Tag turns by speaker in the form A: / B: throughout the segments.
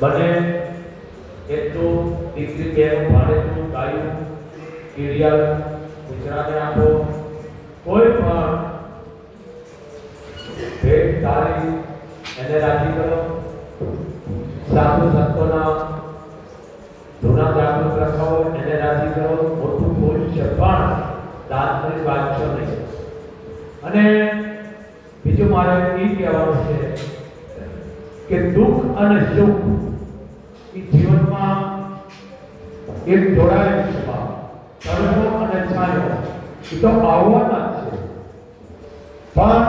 A: બને એટલું દીકરી બેનું ભાડેનું ગાયું કીડિયા ગુજરાતે આપો, કોઈ પણ ભેટ તારી એને રાજી કરો. સાધુ સંતોના જૂના જાગૃત રખાવો એને રાજી કરો. મોટું કોઈ છે, પણ દાન કરી વાંચશો નહીં. અને બીજું મારે એ કહેવાનું છે કે દુઃખ અને સુખ એ જીવનમાં એક જોડાયેલ ભાવ. તડકો અને છાંયો, એ તો આવવાના જ છે. પણ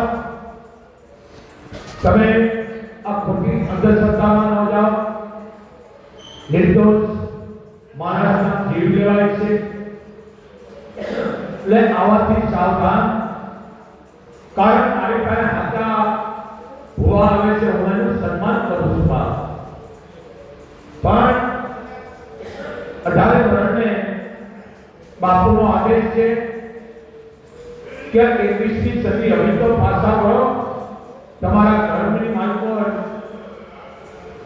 A: તમે આ ખોટી અંધશ્રદ્ધામાં ન જાઓ. નિર્દોષ માણસના જીવ લેવાય છે. એટલે આવાથી સાવધાન. કારણ મારી પાસે હાથા ભૂવા આવે છે હું એનું સન્માન કરું છું બા પણ અઢારે વર્ણને બાપુનો આદેશ છે કે એકવીસમી સદી હવે તો પાછા કરો તમારા ધર્મની માલકો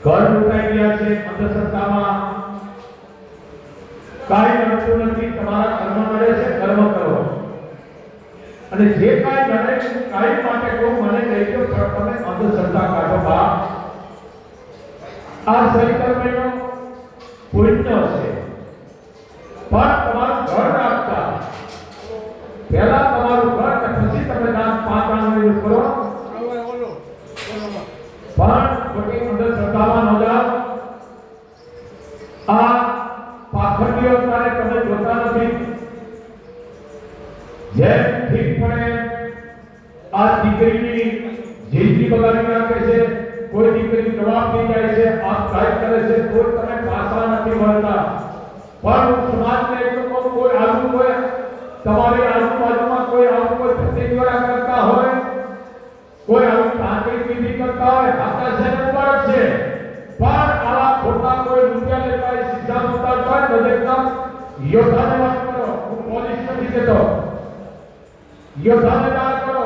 A: ઘર લૂંટાઈ ગયા છે અંધશ્રદ્ધામાં કાંઈ મળતું નથી, તમારા કર્મ મળે છે, કર્મ કરો. અને જે કાંઈ મળે કાંઈ માટે કહું મને કહેજો પણ તમે અંધશ્રદ્ધા કાઢો બા આ સહી કર્મનો પુણ્ય છે. પણ તમારું ఎలా મુદ્દા હોય તો એકદમ યોદ્ધાને વાત કરો હું પોલીસ નથી દેતો યોદ્ધાને વાત કરો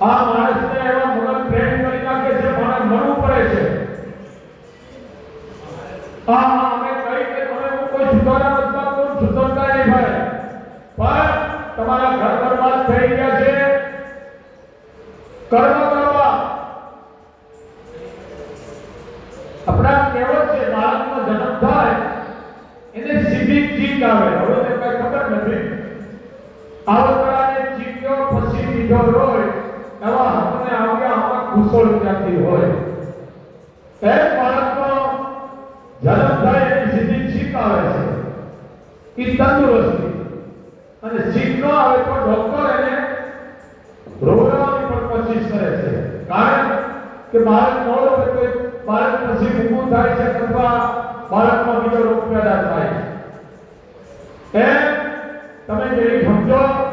A: આ માણસને એવા મગજ ટ્રેન કરી નાખે છે માણસ મરવું પડે છે આ આ અમે કહી કે તમે હું કોઈ સુધારા નથી માંગતો, સુધરતા નહીં ભાઈ પણ તમારા ઘર બરબાદ થઈ ગયા છે કર્મ એને સીધી આવે. હવે તે કઈ ખબર નથી. આવતાને જીવ્યો પછી બીજો રોય. એવા હાથને આવ્યા આમાં કુશળ ક્યાંથી હોય. એ બાળકનો જન્મ થાય એની સીધી ચીક આવે છે. એ તંદુરસ્તી. અને ચીક ન આવે તો ડોક્ટર એને રોગવાની પણ કોશિશ કરે છે. કારણ કે બાળક મોડો તો બાળક પછી ઊભું થાય છે અથવા બાળકમાં બીજો રોગ પેદા થાય છે. એમ તમે જે સમજો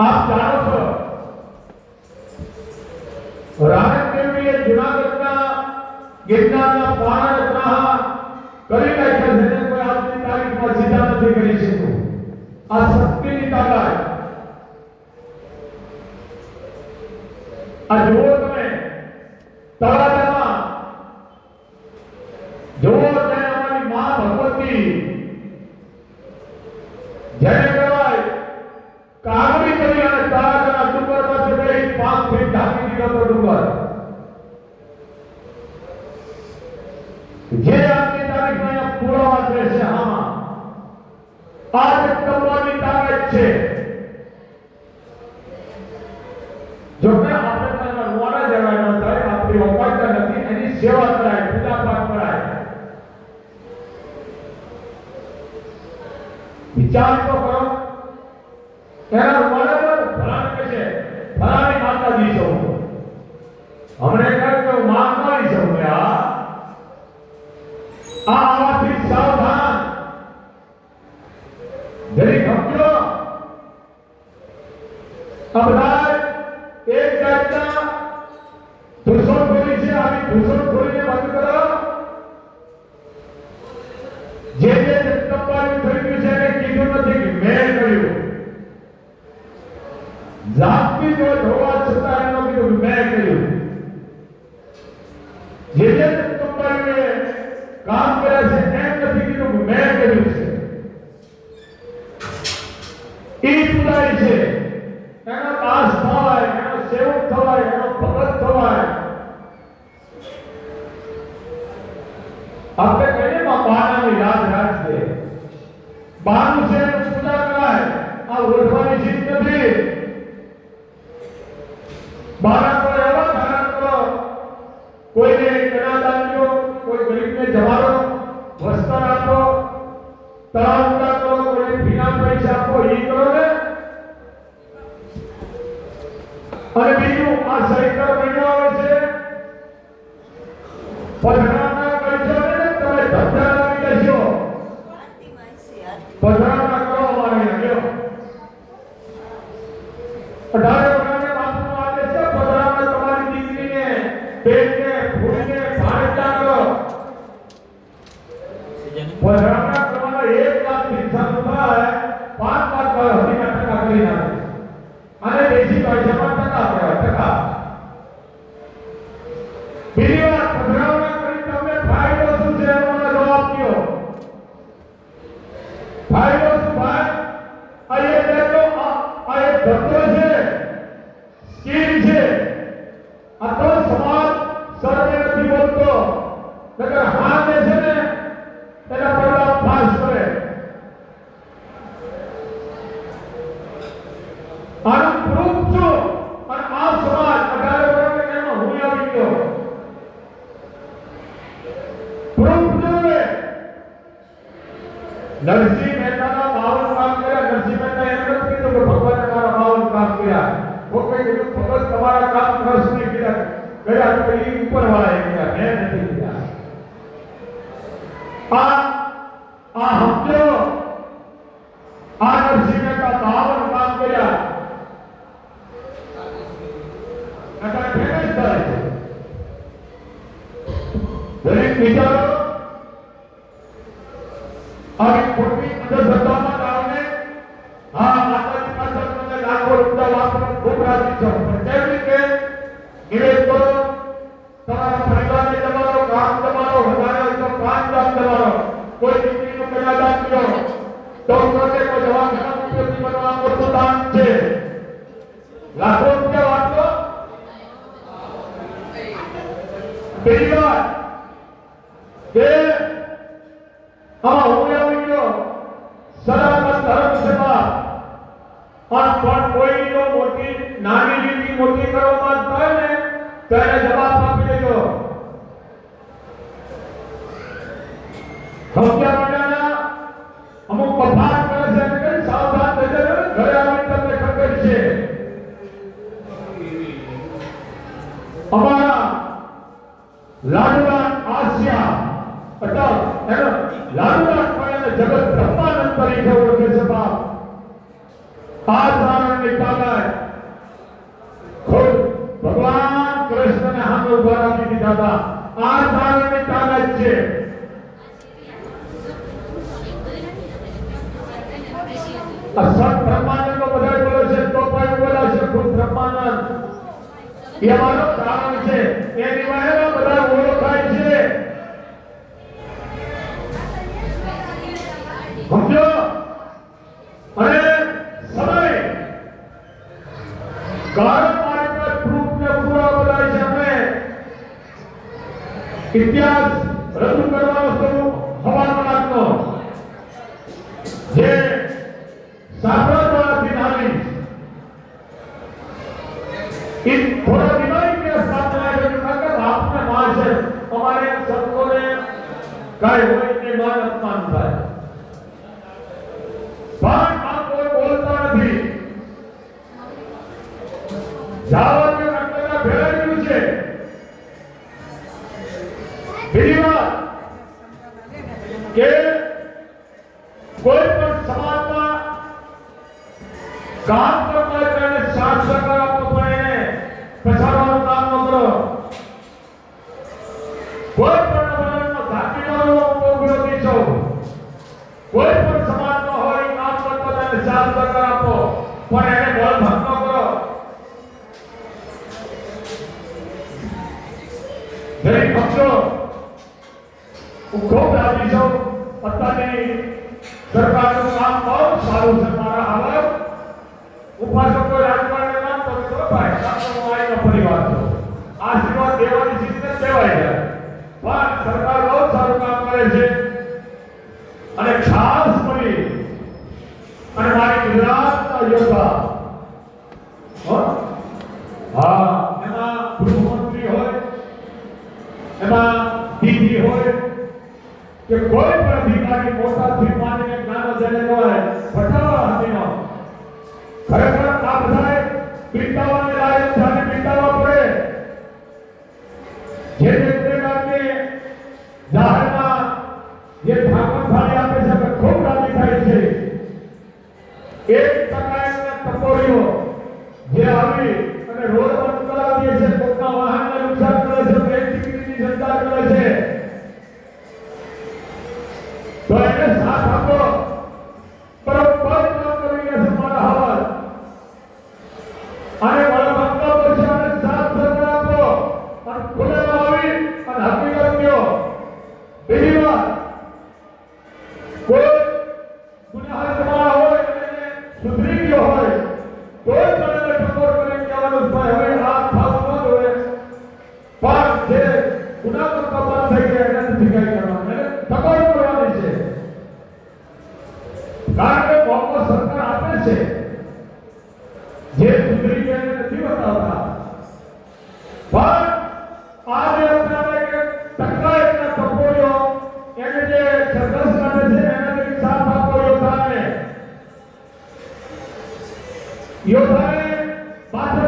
A: आप चारों सौ तो। रावण के लिए जूनागढ़ का गिरना का पारण रहा कभी का जनजन को आपकी तारीख पर सीधा तो नहीं करी सकू। आज सबके लिए ताकत आज वो ફીટ ઢાંકી દીધો તો ડુંગર જે આજની તારીખમાં અહીંયા પુરાવા છે છે આમાં આ જગદંબાની તાકાત છે જો કે આપણે તેના રૂવાડા જવાય ન થાય આપણી ઓકાત નથી એની સેવા કરાય પૂજા પાઠ કરાય વિચાર તો કરો એના આ આવાથી સાવધાન. દરેક હક્યો આ બધા છે. એનો પાસ થવાય એનો સેવક થવાય એનો ભગત થવાય અને બીજું આ સેક્ટર મહિલા હોય છે. પઠાણ નરસિંહ મહેતાના બાવન કામ કર્યા નરસિંહ મહેતા એમ નથી કીધું કે ભગવાન તમારા બાવન કામ કર્યા કોઈ કીધું ભગવાન તમારા કામ ખર્ચ નહીં કર્યા કર્યા તો એ ઉપર વાળા એ કર્યા મેં નથી કર્યા આ આ હપ્તો આ નરસિંહ મહેતા બાવન કામ કર્યા નકર ફેરસ થાય દરેક વિચારો ಶತಮಾನ కదా ఆధారమే తాగచ్చే સત બ્રહ્માનંદ નો બધા બોલે છે તો પણ બોલે છે ખુદ બ્રહ્માનંદ એ મારો કારણ છે એની વાહેલો બધા ઇતિહાસ રજૂ કરવાનો શરૂ હવાનો લાગતો જે સાંભળવાના દિનાની ઇન થોડા દિનાની કે સાંભળવા આપને માર છે. અમારે સંતોને કાય હોય సాత్వకమైన శాశ్వతమైన ప్రసాదాలు కోరిక যে योद्धा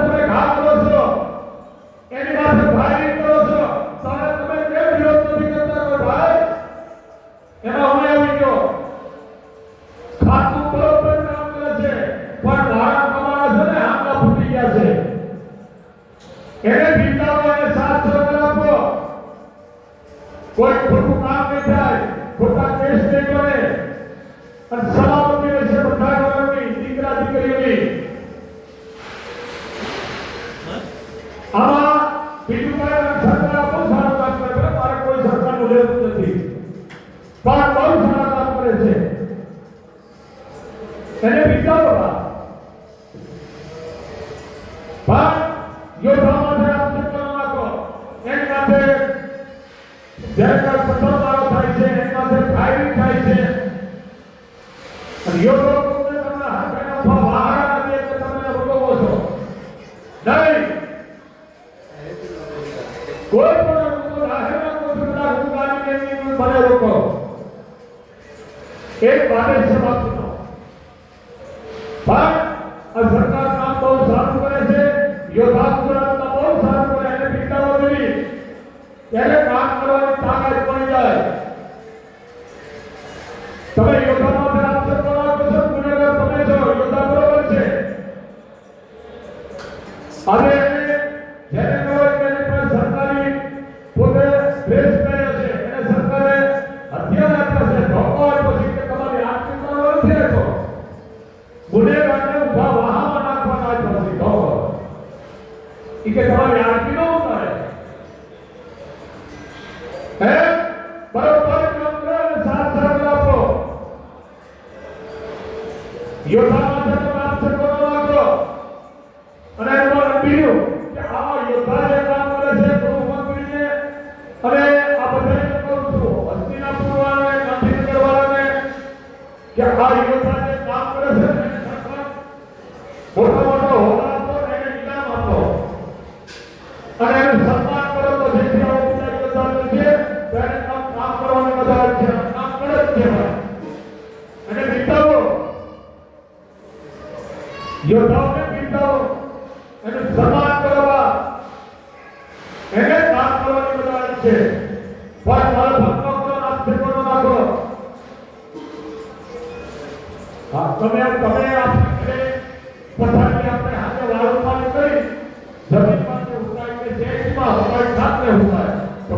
A: બીજું કઈ સરકાર બહુ સારું કામ કરે છે મારે કોઈ સરકાર નું લેવું નથી પણ બહુ સારા કામ કરે છે Ele, vai ser Jericho.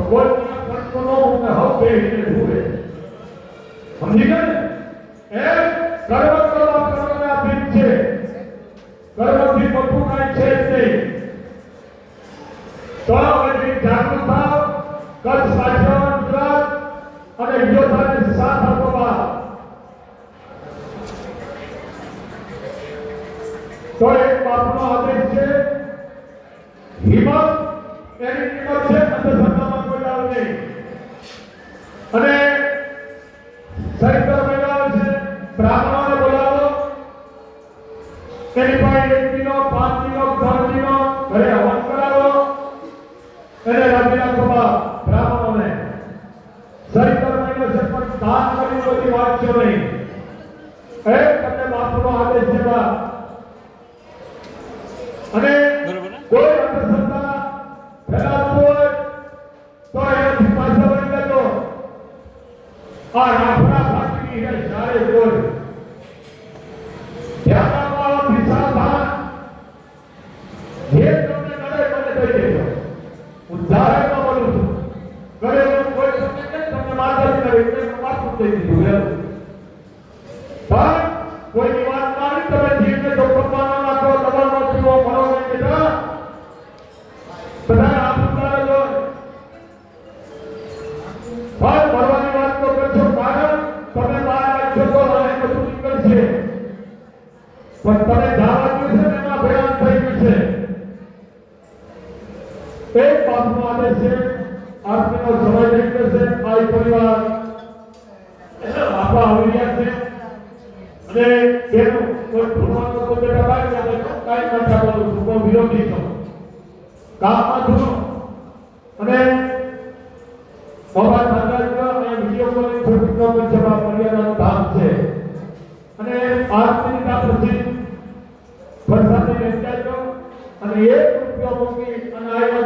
A: કોઈ પણ કોનો હું હપ્તે હી ભૂલે સમજી ગયા சரித்திர તમે ધારાવ્યું છે એના બયાન થઈ ગયું છે. એક પાઠમાં આદેશ છે આત્મીનો સમય નીકળશે મારી પરિવાર.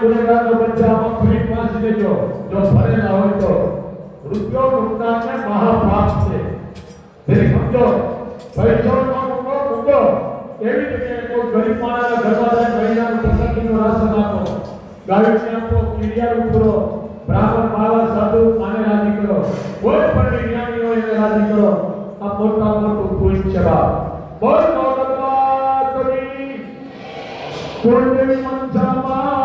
A: ઉડેલા તો બચ્ચામાં ફ્રી પાંચ લેજો જો ભરે ના હોય તો રૂપિયો લૂંટાને મહાપાપ છે તે સમજો પૈસાનો મૂકો મૂકો એવી રીતે કોઈ ગરીબ માણસના ઘરમાં જાય મહિનાનું પ્રસાદીનું રાશન આપો ગાયકને આપો કિરિયા ઉતરો બ્રાહ્મણ માળા સાધુ આને રાજી કરો કોઈ પણ વિજ્ઞાની હોય એને રાજી કરો આ મોટા મોટું પુણ્ય છે બાપ બોલ મોહમ્મદ કરી કોઈ મન જામા